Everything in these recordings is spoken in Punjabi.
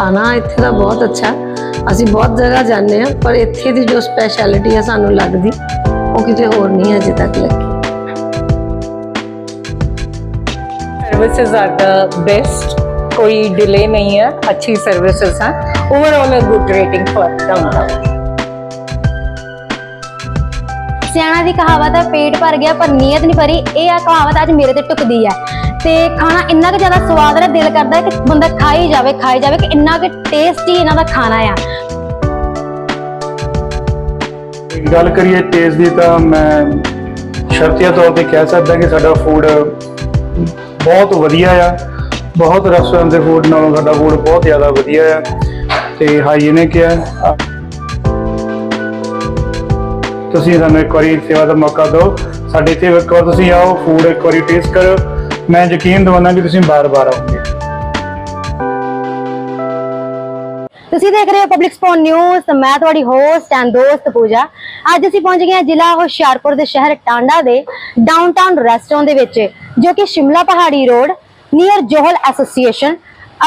ਖਾਣਾ ਇੱਥੇ ਦਾ ਬਹੁਤ ਅੱਛਾ। ਅਸੀਂ ਬਹੁਤ ਜਗ੍ਹਾ ਜਾਂਦੇ ਆ ਪਰ ਇੱਥੇ ਦੀ ਜੋ ਸਪੈਸ਼ਲਿਟੀ ਆ ਸਾਨੂੰ ਲੱਗਦੀ ਉਹ ਕਿਤੇ ਹੋਰ ਨਹੀਂ ਅਜੇ ਤੱਕ ਲੱਗੀ। ਸਰਵਿਸਿਜ਼ ਆਰ ਦਾ ਬੈਸਟ ਕੋਈ ਡਿਲੇ ਨਹੀਂ ਹੈ ਅੱਛੀ ਸਰਵਿਸਿਜ਼ ਹਨ overall a good rating for downtown ਸਿਆਣਾ ਦੀ ਕਹਾਵਤ ਹੈ ਪੇਟ ਭਰ ਗਿਆ ਪਰ ਨੀਅਤ ਨਹੀਂ ਭਰੀ। ਇਹ ਆ ਕਹਾਵਤ ਅੱਜ ਮੇਰੇ ਤੇ ਟੁਕਦੀ ਹੈ ਤੇ ਖਾਣਾ ਇੰਨਾ ਕੁ ਜ਼ਿਆਦਾ ਸਵਾਦ ਹੈ, ਦਿਲ ਕਰਦਾ ਹੈ ਕਿ ਬੰਦਾ ਖਾਈ ਜਾਵੇ ਖਾਈ ਜਾਵੇ ਕਿ ਇੰਨਾ ਕੁ ਟੇਸਟੀ ਇਹਨਾਂ ਦਾ ਖਾਣਾ ਆ। ਗੱਲ ਕਰੀਏ ਟੇਸਟ ਦੀ ਤਾਂ ਮੈਂ ਸ਼ਰਤੀਆ ਤੌਰ ਤੇ ਕਹਿ ਸਕਦਾ ਕਿ ਸਾਡਾ ਫੂਡ ਬਹੁਤ ਵਧੀਆ ਆ। ਬਹੁਤ ਰੈਸਟੋਰੈਂਟ ਦੇ ਫੂਡ ਨਾਲੋਂ ਸਾਡਾ ਫੂਡ ਬਹੁਤ ਜ਼ਿਆਦਾ ਵਧੀਆ ਆ ਤੇ ਹਾਈਜੀਨਿਕ ਆ। ਤੁਸੀਂ ਸਾਨੂੰ ਇੱਕ ਵਾਰੀ ਸੇਵਾ ਦਾ ਮੌਕਾ ਦਿਓ। ਸਾਡੇ ਇੱਥੇ ਇੱਕ ਵਾਰ ਤੁਸੀਂ ਆਓ ਫੂਡ ਇੱਕ ਵਾਰੀ ਟੇਸਟ ਕਰੋ ਮੈਂ ਯਕੀਨ ਦਵਾਨਾ ਕਿ ਤੁਸੀਂ ਬਾਰ-ਬਾਰ ਆਓਗੇ। ਤੁਸੀਂ ਦੇਖ ਰਹੇ ਹੋ ਪਬਲਿਕ ਸਪੋਨ ਨਿਊਜ਼ ਮੈਂ ਤੁਹਾਡੀ ਹੋਸਟ ਐਂਡ ਦੋਸਤ ਪੂਜਾ। ਅੱਜ ਅਸੀਂ ਪਹੁੰਚ ਗਏ ਹਾਂ ਜ਼ਿਲ੍ਹਾ ਹੁਸ਼ਿਆਰਪੁਰ ਦੇ ਸ਼ਹਿਰ ਟਾਂਡਾ ਦੇ ਡਾਊਨਟਾਊਨ ਰੈਸਟੋਰੈਂਟ ਦੇ ਵਿੱਚ, ਜੋ ਕਿ Shimla Pahari road near Johal association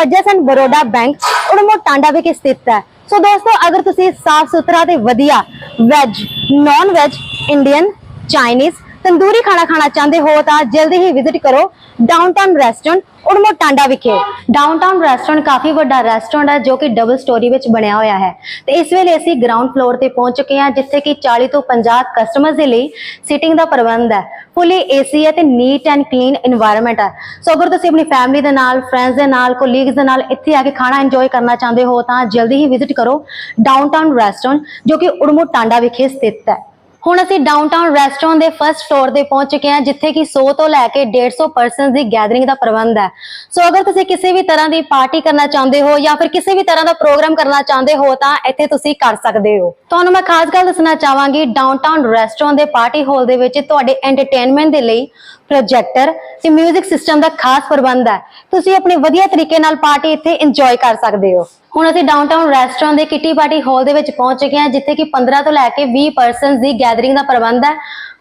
adjacent Baroda bank Urmar Tanda ਵਿਖੇ ਸਥਿਤ ਹੈ। ਸੋ ਦੋਸਤੋ, ਅਗਰ ਤੁਸੀਂ ਸਾਫ਼ ਸੁਥਰਾ ਤੇ ਵਧੀਆ veg non veg Indian Chinese tandoori ਖਾਣਾ ਖਾਣਾ ਚਾਹੁੰਦੇ ਹੋ ਤਾਂ ਜਲਦੀ ਹੀ ਵਿਜ਼ਿਟ ਕਰੋ ਡਾਊਨਟਾਊਨ ਰੈਸਟੋਰੈਂਟ ਉੜਮੋ ਟਾਂਡਾ ਵਿਖੇ। ਡਾਊਨਟਾਊਨ ਰੈਸਟੋਰੈਂਟ ਕਾਫੀ ਵੱਡਾ ਰੈਸਟੋਰੈਂਟ ਹੈ ਜੋ ਕਿ ਡਬਲ ਸਟੋਰੀ ਵਿੱਚ ਬਣਿਆ ਹੋਇਆ ਹੈ। ਤੇ ਇਸ ਵੇਲੇ ਅਸੀਂ ਗਰਾਊਂਡ ਫਲੋਰ ਤੇ ਪਹੁੰਚ ਚੁੱਕੇ ਹਾਂ, ਜਿੱਥੇ ਕਿ 40 ਤੋਂ 50 ਕਸਟਮਰਸ ਦੇ ਲਈ ਸੀਟਿੰਗ ਦਾ ਪ੍ਰਬੰਧ ਹੈ। ਫੁੱਲੀ ਏਸੀ ਹੈ ਤੇ ਨੀਟ ਐਂਡ ਕਲੀਨ এনवायरमेंट ਹੈ। ਸੋ ਅਗਰ ਤੁਸੀਂ ਆਪਣੀ ਫੈਮਿਲੀ ਦੇ ਨਾਲ ਫਰੈਂਡਸ ਦੇ ਨਾਲ ਕੋਲੀਗਸ ਦੇ ਨਾਲ ਇੱਥੇ ਆ ਕੇ ਖਾਣਾ ਇੰਜੋਏ ਕਰਨਾ ਚਾਹੁੰਦੇ ਹੋ ਤਾਂ ਜਲਦੀ ਹੀ ਵਿਜ਼ਿਟ ਕਰੋ ਡਾਊਨਟਾਊਨ ਰੈਸਟੋਰੈਂਟ ਜੋ ਕਿ ਉੜਮੋ ਟਾਂਡਾ ਵਿਖੇ ਸਥਿਤ ਹੈ। ਹੁਣ ਅਸੀਂ ਡਾਊਨਟਾਊਨ ਰੈਸਟੋਰੈਂਟ ਦੇ ਫਰਸਟ ਫਲੋਰ ਤੇ ਪਹੁੰਚ ਚੁੱਕੇ ਹਾਂ, ਜਿੱਥੇ ਕਿ 100 ਤੋਂ ਲੈ ਕੇ 150 ਪਰਸਨਸ ਦੀ ਗੈਦਰਿੰਗ ਦਾ ਪ੍ਰਬੰਧ ਹੈ। ਸੋ ਅਗਰ ਤੁਸੀਂ ਕਿਸੇ ਵੀ ਤਰ੍ਹਾਂ ਦੀ ਪਾਰਟੀ ਕਰਨਾ ਚਾਹੁੰਦੇ ਹੋ ਜਾਂ ਫਿਰ ਕਿਸੇ ਵੀ ਤਰ੍ਹਾਂ ਦਾ ਪ੍ਰੋਗਰਾਮ ਕਰਨਾ ਚਾਹੁੰਦੇ ਹੋ, ਤਾਂ ਇੱਥੇ ਤੁਸੀਂ ਕਰ ਸਕਦੇ ਹੋ। ਤੁਹਾਨੂੰ ਮੈਂ ਖਾਸ ਗੱਲ ਦੱਸਣਾ ਚਾਹਾਂਗੀ ਡਾਊਨਟਾਊਨ ਰੈਸਟੋਰੈਂਟ ਦੇ ਪਾਰਟੀ ਹਾਲ ਦੇ ਵਿੱਚ ਤੁਹਾਡੇ ਐਂਟਰਟੇਨਮੈਂਟ ਦੇ ਲਈ ਪ੍ਰੋਜੈਕਟਰ ਤੇ 뮤직 ਸਿਸਟਮ ਦਾ ਖਾਸ ਪ੍ਰਬੰਧ ਹੈ। ਤੁਸੀਂ ਆਪਣੇ ਵਧੀਆ ਤਰੀਕੇ ਨਾਲ ਪਾਰਟੀ ਇੱਥੇ ਇੰਜੋਏ ਕਰ ਸਕਦੇ ਹੋ। ਹੁਣ ਅਸੀਂ ਡਾਊਨਟਾਊਨ ਰੈਸਟੋਰੈਂਟ ਦੇ ਕਿਟੀ ਪਾਰਟੀ ਹਾਲ ਦੇ ਵਿੱਚ ਪਹੁੰਚ ਗਏ ਹਾਂ, ਜਿੱਥੇ ਕਿ 15 ਤੋਂ ਲੈ ਕੇ 20 ਪਰਸਨਸ ਦੀ ਗੈਦਰਿੰਗ ਦਾ ਪ੍ਰਬੰਧ ਹੈ।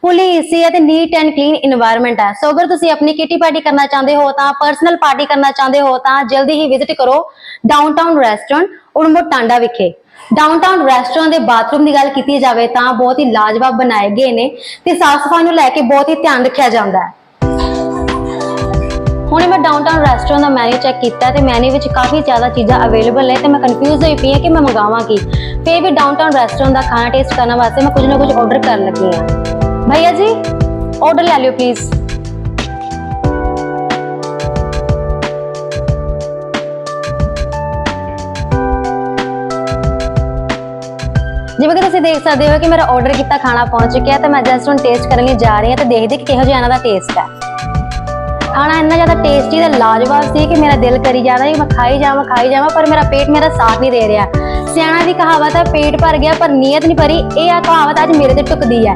ਫੁੱਲ ਏਸੀ ਹੈ ਤੇ ਨੀਟ ਐਂਡ ਕਲੀਨ এনवायरमेंट ਹੈ। ਸੋ ਅਗਰ ਤੁਸੀਂ ਆਪਣੀ ਕਿਟੀ ਪਾਰਟੀ ਕਰਨਾ ਚਾਹੁੰਦੇ ਹੋ, ਤਾਂ ਪਰਸਨਲ ਪਾਰਟੀ ਕਰਨਾ ਚਾਹੁੰਦੇ ਹੋ, ਤਾਂ ਜਲਦੀ ਹੀ ਵਿਜ਼ਿਟ ਕਰੋ ਡਾਊਨਟਾਊਨ ਰੈਸਟੋਰੈਂਟ ਉੜਮੋ ਟਾਂਡਾ ਵਿਖੇ। ਡਾਊਨਟਾਊਨ ਰੈਸਟੋਰੈਂਟ ਦੇ ਬਾਥਰੂਮ ਦੀ ਗੱਲ ਕੀਤੀ ਜਾਵੇ, ਤਾਂ ਬਹੁਤ ਹੀ ਲਾਜਵਾਬ ਬਣਾਏ ਗਏ ਨੇ ਤੇ ਸਾਫ਼ ਸਫ਼ਾਈ ਨੂੰ ਲੈ ਕੇ ਬਹੁਤ ਹੀ ਧਿਆਨ ਰੱਖਿਆ ਜਾਂਦਾ ਹੈ। ਹੁਣੇ ਮੈਂ ਡਾਊਨਟਾਊਨ ਰੈਸਟੋਰੈਂਟ ਦਾ ਮੈਨੂ ਚੈੱਕ ਕੀਤਾ ਤੇ ਮੈਨੂ ਵਿੱਚ ਕਾਫੀ ਜ਼ਿਆਦਾ ਚੀਜ਼ਾਂ ਅਵੇਲੇਬਲ ਨੇ ਤੇ ਮੈਂ ਕਨਫਿਊਜ਼ ਹੋਈ ਪਈ ਹਾਂ ਕਿ ਮੈਂ ਮੰਗਾਵਾਂ ਕੀ। ਫੇਰ ਵੀ ਡਾਊਨਟਾਊਨ ਰੈਸਟੋਰੈਂਟ ਦਾ ਖਾਣਾ ਟੇਸਟ ਕਰਨ ਵਾਸਤੇ ਮੈਂ ਕੁਝ ਨਾ ਕੁਝ ਆਰਡਰ ਕਰਨ ਲੱਗੀ ਹਾਂ। ਭਈਆ ਜੀ ਆਰਡਰ ਲੈ ਲਿਓ ਪਲੀਜ਼ ਜਿਵੇਂ ਕਿ ਤੁਸੀਂ ਦੇਖ ਸਕਦੇ ਹੋ ਕਿ ਮੇਰਾ ਆਰਡਰ ਕੀਤਾ, ਖਾਣਾ ਪਹੁੰਚ ਚੁੱਕਿਆ ਤੇ ਮੈਂ ਜਸਟ ਹੁਣ ਟੇਸਟ ਕਰਨ ਲਈ ਜਾ ਰਹੀ ਹਾਂ ਤੇ ਦੇਖਦੇ ਕਿ ਕਿਹੋ ਜਿਹਾ ਇਹਨਾਂ ਦਾ ਟੇਸਟ ਹੈ। ਖਾਣਾ ਇੰਨਾ ਜ਼ਿਆਦਾ ਟੇਸਟੀ ਤੇ ਲਾਜਵਾਬ ਸੀ ਕਿ ਮੇਰਾ ਦਿਲ ਕਰੀ ਜਾ ਰਿਹਾ ਕਿ ਮੈਂ ਖਾਈ ਜਾਵਾਂ ਖਾਈ ਜਾਵਾਂ, ਪਰ ਮੇਰਾ ਪੇਟ ਮੇਰਾ ਸਾਥ ਨਹੀਂ ਦੇ ਰਿਹਾ। ਸਿਆਣਾ ਦੀ ਕਹਾਵਤ ਹੈ ਪੇਟ ਭਰ ਗਿਆ ਪਰ ਨੀਅਤ ਨਹੀਂ ਭਰੀ। ਇਹ ਆ ਕਹਾਵਤ ਅੱਜ ਮੇਰੇ ਤੇ ਟੁਕਦੀ ਹੈ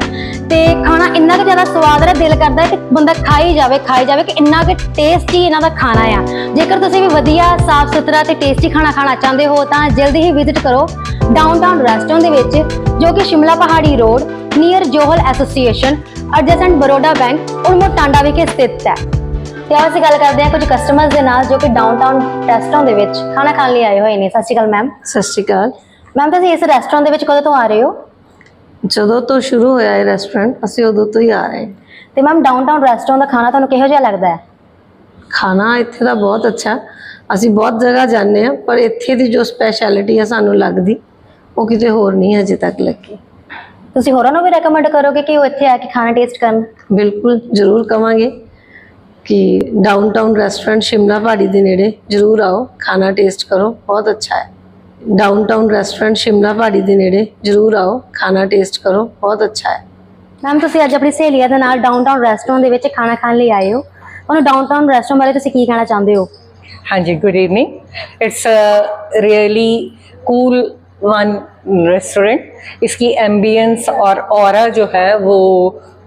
ਤੇ ਖਾਣਾ ਇੰਨਾ ਕੁ ਜ਼ਿਆਦਾ ਸਵਾਦ ਹੈ ਦਿਲ ਕਰਦਾ ਕਿ ਬੰਦਾ ਖਾਈ ਜਾਵੇ ਖਾਈ ਜਾਵੇ ਕਿ ਇੰਨਾ ਕੁ ਟੇਸਟੀ ਇਹਨਾਂ ਦਾ ਖਾਣਾ ਆ। ਜੇਕਰ ਤੁਸੀਂ ਵੀ ਵਧੀਆ ਸਾਫ਼ ਸੁਥਰਾ ਤੇ ਟੇਸਟੀ ਖਾਣਾ ਖਾਣਾ ਚਾਹੁੰਦੇ ਹੋ, ਤਾਂ ਜਲਦੀ ਹੀ ਵਿਜ਼ਿਟ ਕਰੋ ਡਾਊਨਟਾਊਨ ਰੈਸਟੋਰੈਂਟ ਦੇ ਵਿੱਚ, ਜੋ ਕਿ Shimla Pahari road near Johal association adjacent Baroda bank Urmar Tanda ਵਿਖੇ ਸਥਿਤ ਹੈ। ਤੇ ਆਓ ਅਸੀਂ ਗੱਲ ਕਰਦੇ ਹਾਂ ਕੁਝ ਕਸਟਮਰਸ ਦੇ ਨਾਲ ਜੋ ਕਿ ਡਾਊਨਟਾਊਨ ਰੈਸਟੋਰੈਂਟ ਦੇ ਵਿੱਚ ਖਾਣਾ ਖਾਣ ਲਈ ਆਏ ਹੋਏ ਨੇ। ਸਤਿ ਸ਼੍ਰੀ ਅਕਾਲ ਮੈਮ ਸਤਿ ਸ਼੍ਰੀ ਅਕਾਲ। ਮੈਮ ਤੁਸੀਂ ਇਸ ਰੈਸਟੋਰੈਂਟ ਦੇ ਵਿੱਚ ਕਦੋਂ ਤੋਂ ਆ ਰਹੇ ਹੋ? ਜਦੋਂ ਤੋਂ ਸ਼ੁਰੂ ਹੋਇਆ ਇਹ ਰੈਸਟੋਰੈਂਟ ਅਸੀਂ ਉਦੋਂ ਤੋਂ ਹੀ ਆ ਰਹੇ ਹਾਂ। ਤੇ ਮੈਮ ਡਾਊਨਟਾਊਨ ਰੈਸਟੋਰੈਂਟ ਦਾ ਖਾਣਾ ਤੁਹਾਨੂੰ ਕਿਹੋ ਜਿਹਾ ਲੱਗਦਾ ਹੈ? ਖਾਣਾ ਇੱਥੇ ਦਾ ਬਹੁਤ ਅੱਛਾ। ਅਸੀਂ ਬਹੁਤ ਜਗ੍ਹਾ ਜਾਂਦੇ ਆ ਪਰ ਇੱਥੇ ਦੀ ਜੋ ਸਪੈਸ਼ਲਿਟੀ ਆ ਸਾਨੂੰ ਲੱਗਦੀ ਉਹ ਕਿਤੇ ਹੋਰ ਨਹੀਂ ਅਜੇ ਤੱਕ ਲੱਗੀ। ਤੁਸੀਂ ਹੋਰਾਂ ਨੂੰ ਵੀ ਰეკਮੈਂਡ ਕਰੋਗੇ ਕਿ ਉਹ ਇੱਥੇ ਆ ਕੇ ਖਾਣਾ ਟੇਸਟ ਕਰਨ? ਬਿਲਕੁਲ ਜ਼ਰੂਰ ਕਵਾਂਗੇ। ਕਿ ਡਾਊਨਟਾਊਨ ਰੈਸਟੋਰੈਂਟ ਸ਼ਿਮਲਾ ਪਹਾੜੀ ਦੇ ਨੇੜੇ ਜ਼ਰੂਰ ਆਓ ਖਾਣਾ ਟੇਸਟ ਕਰੋ ਬਹੁਤ ਅੱਛਾ ਹੈ। ਡਾਊਨਟਾਊਨ ਰੈਸਟੋਰੈਂਟ ਸ਼ਿਮਲਾ ਪਹਾੜੀ ਦੇ ਨੇੜੇ ਜ਼ਰੂਰ ਆਓ ਖਾਣਾ ਟੇਸਟ ਕਰੋ ਬਹੁਤ ਅੱਛਾ ਹੈ। ਮੈਮ ਤੁਸੀਂ ਅੱਜ ਆਪਣੀ ਸਹੇਲੀਆਂ ਦੇ ਨਾਲ ਡਾਊਨਟਾਊਨ ਰੈਸਟੋਰੈਂਟ ਦੇ ਵਿੱਚ ਖਾਣਾ ਖਾਣ ਲਈ ਆਏ ਹੋ। ਉਹਨੂੰ ਡਾਊਨਟਾਊਨ ਰੈਸਟੋਰੈਂਟ ਬਾਰੇ ਤੁਸੀਂ ਕੀ ਕਹਿਣਾ ਚਾਹੁੰਦੇ ਹੋ? ਹਾਂਜੀ good evening it's really cool one restaurant इसकी एम्बियंस और और जो है वो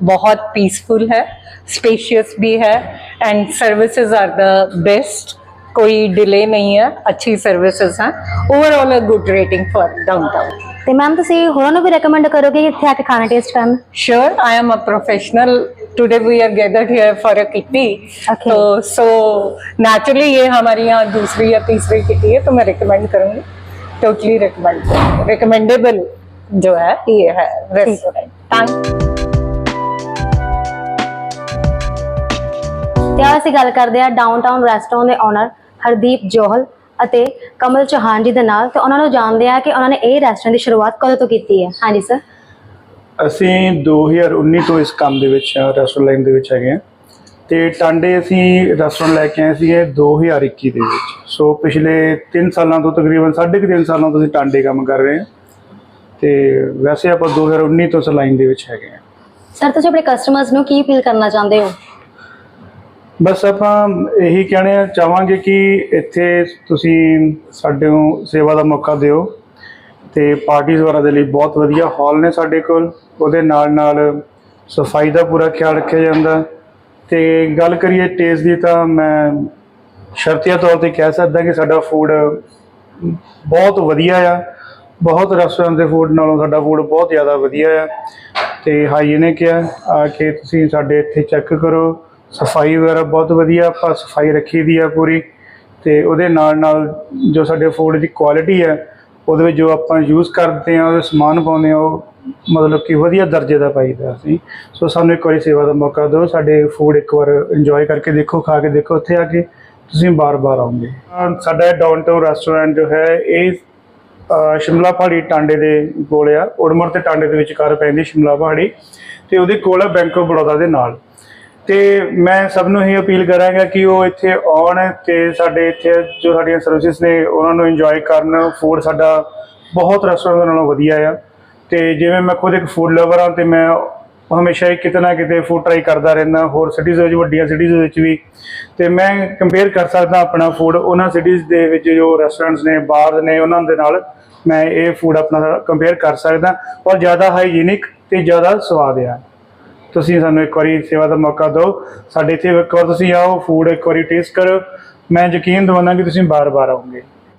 बहुत पीसफुल है स्पेशियस भी है and services are the best कोई डिले नहीं है अच्छी ਸਰਵਿਸਿਜ਼ हैं. Overall a good rating for downtown ਤੇ मैम तो ਹੋਰਾਂ ਨੂੰ ਵੀ भी रेकमेंड करोगे ਆ ਕੇ खाना टेस्ट ਕਰਨ sure I am a professional today we are gathered here for a kitty तो सो नेचुरली ये हमारी यहाँ दूसरी या तीसरी किटी है तो मैं रिकमेंड करूँगी. totally recommend recommendable जो है ये है रेस्टोरेंट थैंक ਤੇ ਆ ਅਸੀਂ ਗੱਲ ਕਰਦੇ ਆ ਡਾਊਨਟਾਊਨ ਰੈਸਟੋਰੈਂਟ ਦੇ ਓਨਰ ਹਰਦੀਪ ਜੋਹਲ ਅਤੇ ਕਮਲ ਚੌਹਾਨ ਜੀ ਦੇ ਨਾਲ ਤੇ ਉਹਨਾਂ ਨੂੰ ਜਾਣਦੇ ਆ ਕਿ ਉਹਨਾਂ ਨੇ ਇਹ ਰੈਸਟੋਰੈਂਟ ਦੀ ਸ਼ੁਰੂਆਤ ਕਦੋਂ ਤੋਂ ਕੀਤੀ ਹੈ ਹਾਂਜੀ ਸਰ ਅਸੀਂ 2019 ਤੋਂ ਇਸ ਕੰਮ ਦੇ ਵਿੱਚ ਰੈਸਟੋਰੈਂਟ ਦੇ ਵਿੱਚ ਹੈਗੇ ਹਾਂ ਤੇ ਟਾਂਡੇ ਅਸੀਂ ਰੈਸਟੋਰੈਂਟ ਲੈ ਕੇ ਆਏ ਸੀਗੇ 2021 ਦੇ ਵਿੱਚ। ਸੋ ਪਿਛਲੇ 3 ਸਾਲਾਂ ਤੋਂ ਤਕਰੀਬਨ 3.5 ਸਾਲਾਂ ਤੋਂ ਅਸੀਂ ਟਾਂਡੇ ਕੰਮ ਕਰ ਰਹੇ ਹਾਂ। ਤੇ ਵੈਸੇ ਆਪਾਂ 2019 ਤੋਂ ਇਸ ਲਾਈਨ ਦੇ ਵਿੱਚ ਹੈਗੇ ਹਾਂ। ਸਰ ਤੁਸੀਂ ਆਪਣੇ ਕਸਟਮਰਸ ਨੂੰ ਕੀ ਅਪੀਲ ਕਰਨਾ ਚਾਹੁੰਦੇ ਹੋ? ਬਸ ਆਪਾਂ ਇਹੀ ਕਹਿਣਾ ਚਾਹਾਂਗੇ ਕਿ ਇੱਥੇ ਤੁਸੀਂ ਸਾਡੇ ਨੂੰ ਸੇਵਾ ਦਾ ਮੌਕਾ ਦਿਓ ਤੇ ਪਾਰਟੀਆਂ ਵਗੈਰਾ ਦੇ ਲਈ ਬਹੁਤ ਵਧੀਆ ਹਾਲ ਨੇ ਸਾਡੇ ਕੋਲ। ਉਹਦੇ ਨਾਲ ਨਾਲ ਸਫ਼ਾਈ ਦਾ ਪੂਰਾ ਖਿਆਲ ਰੱਖਿਆ ਜਾਂਦਾ। ਤੇ ਗੱਲ ਕਰੀਏ ਟੇਸਟ ਦੀ ਤਾਂ ਮੈਂ ਸ਼ਰਤੀਆ ਤੌਰ ਤੇ ਕਹਿ ਸਕਦਾ ਕਿ ਸਾਡਾ ਫੂਡ ਬਹੁਤ ਵਧੀਆ ਆ। ਬਹੁਤ ਰੈਸਟੋਰੈਂਟ ਦੇ ਫੂਡ ਨਾਲੋਂ ਸਾਡਾ ਫੂਡ ਬਹੁਤ ਜ਼ਿਆਦਾ ਵਧੀਆ ਆ। ਤੇ ਨੇ ਕਿਹਾ, ਆ ਕੇ ਤੁਸੀਂ ਸਾਡੇ ਇੱਥੇ ਚੈੱਕ ਕਰੋ। ਸਫ਼ਾਈ ਵਗੈਰਾ ਬਹੁਤ ਵਧੀਆ, ਆਪਾਂ ਸਫ਼ਾਈ ਰੱਖੀ ਦੀ ਆ ਪੂਰੀ। ਤੇ ਉਹਦੇ ਨਾਲ ਨਾਲ ਜੋ ਸਾਡੇ ਫੂਡ ਦੀ ਕੁਆਲਿਟੀ ਹੈ ਉਹਦੇ ਵਿੱਚ ਜੋ ਆਪਾਂ ਯੂਜ਼ ਕਰਦੇ ਆ, ਉਹਦੇ ਸਮਾਨ ਪਾਉਂਦੇ ਆ, ਉਹ ਮਤਲਬ ਕਿ ਵਧੀਆ ਦਰਜੇ ਦਾ ਪਾਈਦਾ ਅਸੀਂ ਸੋ। ਸਾਨੂੰ ਇੱਕ ਵਾਰੀ ਸੇਵਾ ਦਾ ਮੌਕਾ ਦਿਓ, ਸਾਡੇ ਫੂਡ ਇੱਕ ਵਾਰ ਇੰਜੋਏ ਕਰਕੇ ਦੇਖੋ, ਖਾ ਕੇ ਦੇਖੋ, ਉੱਥੇ ਆ ਕੇ ਤੁਸੀਂ ਬਾਰ-ਬਾਰ ਆਉਂਗੇ ਅਹ ਸਾਡਾ ਡਾਊਨਟਾਊਨ ਰੈਸਟੋਰੈਂਟ ਜੋ ਹੈ, ਇਹ ਸ਼ਿਮਲਾ ਪਹਾੜੀ ਟਾਂਡੇ ਦੇ ਕੋਲ ਆ। ਉੜਮਰ ਤੇ ਟਾਂਡੇ ਦੇ ਵਿਚਕਾਰ ਪੈਂਦੀ ਸ਼ਿਮਲਾ ਪਹਾੜੀ ਤੇ ਉਹਦੇ ਕੋਲ ਆ ਬੈਂਕ ਆਫ ਬੜੌਦਾ ਦੇ ਨਾਲ। ਤੇ ਮੈਂ ਸਭ ਨੂੰ ਇਹ ਅਪੀਲ ਕਰਾਂਗਾ ਕਿ ਉਹ ਇੱਥੇ ਆਉਣ ਤੇ ਸਾਡੇ ਇੱਥੇ ਜੋ ਸਾਡੀਆਂ ਸਰਵਿਸਿਜ਼ ਨੇ, ਉਹਨਾਂ ਨੂੰ ਇੰਜੋਏ ਕਰਨ। ਫੂਡ ਸਾਡਾ ਬਹੁਤ ਰੈਸਟੋਰੈਂਟ ਨਾਲੋਂ ਵਧੀਆ ਆ। ਤੇ ਜਿਵੇਂ ਮੈਂ ਖੁਦ ਇੱਕ ਫੂਡ ਲਵਰ ਹਾਂ ਤੇ ਮੈਂ ਹਮੇਸ਼ਾ ਹੀ ਕਿਤੇ ਨਾ ਕਿਤੇ ਫੂਡ ਟਰਾਈ ਕਰਦਾ ਰਹਿੰਦਾ, ਹੋਰ ਸਿਟੀਜ਼ ਵਿੱਚ, ਵੱਡੀਆਂ ਸਿਟੀਜ਼ ਵਿੱਚ ਵੀ। ਤੇ ਮੈਂ ਕੰਪੇਅਰ ਕਰ ਸਕਦਾ ਆਪਣਾ ਫੂਡ ਉਹਨਾਂ ਸਿਟੀਜ਼ ਦੇ ਵਿੱਚ ਜੋ ਰੈਸਟੋਰੈਂਟਸ ਨੇ ਬਾਰ ਨੇ, ਉਹਨਾਂ ਦੇ ਨਾਲ ਮੈਂ ਇਹ ਫੂਡ ਆਪਣਾ ਕੰਪੇਅਰ ਕਰ ਸਕਦਾ ਔਰ ਜ਼ਿਆਦਾ ਹਾਈਜੀਨਿਕ ਤੇ ਜ਼ਿਆਦਾ ਸਵਾਦ ਆ। ਤੁਸੀਂ ਸਾਨੂੰ ਇੱਕ ਵਾਰੀ ਸੇਵਾ ਦਾ ਮੌਕਾ ਦਿਓ। ਸਾਡੇ ਇੱਥੇ ਇੱਕ ਵਾਰ ਤੁਸੀਂ ਆਓ ਫੂਡ ਇੱਕ ਵਾਰੀ ਟੇਸਟ ਕਰੋ। ਮੈਂ ਯਕੀਨ ਦਵਾਉਂਦਾ ਕਿ ਤੁਸੀਂ ਬਾਰ-ਬਾਰ ਆਓਗੇ।